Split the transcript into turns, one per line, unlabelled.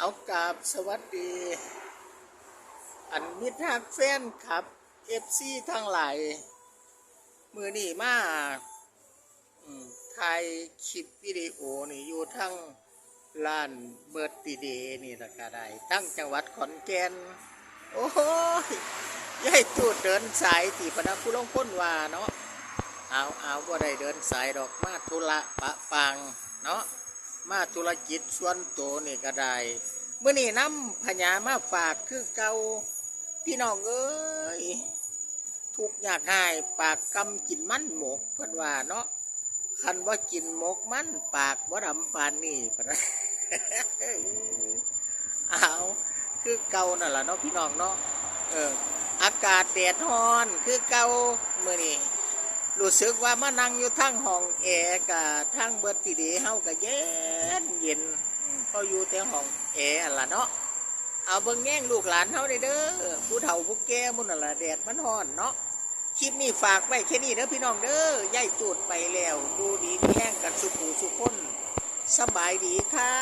เอากราบสวัสดี อันมิตรฮักแฟนครับเอฟซีทั้งหลาย มือนี่มาอืมถ่ายคลิปวิดีโอนี่อยู่ทั้งร้านเบิร์ตตีเดนี่ละก็ได้ตั้งจังหวัดขอนแก่น โอ้ยยายตูดเดินสายที่พนักผู้ลงพ้นว่าเนาะเอาเอาว่าได้เดินสายดอกมาธุระปะปังเนาะ มาธุรกิจส่วนตัวนี่ก็ได้เมื่อนี้น้ำพญามาฝากคือเกาพี่น้องเอ้ยทุกข์ยากง่ายปากกำกินมันหมกเพื่อนว่าเนาะคันว่ากินหมกมัน ปากว่าดำปานนี่พะนเอาคือเก่านั่นแหละเนาะพี่น้องเนาะเอออากาศแดดร้อนคือเก่าเมื่อนี้ รู้สึกว่ามานั่งอยู่ทั้งห้องแอร์กับทั้งเบิร์ตีดีเฮาก็เย็นเย็นอืมพออยู่แต่ห้องแอร์ล่ะเนาะเอาเบิ่งแง่งลูกหลานเฮาได้เด้อผู้เฒ่าผู้แก่มุ่นนั่นล่ะแดดมันร้อนเนาะคลิปนี้ฝากไว้แค่นี้เด้อพี่น้องเด้อย่ายตูดไปแล้ว ดูดีแห้งกันสุขูสุขคนสบายดีค่ะ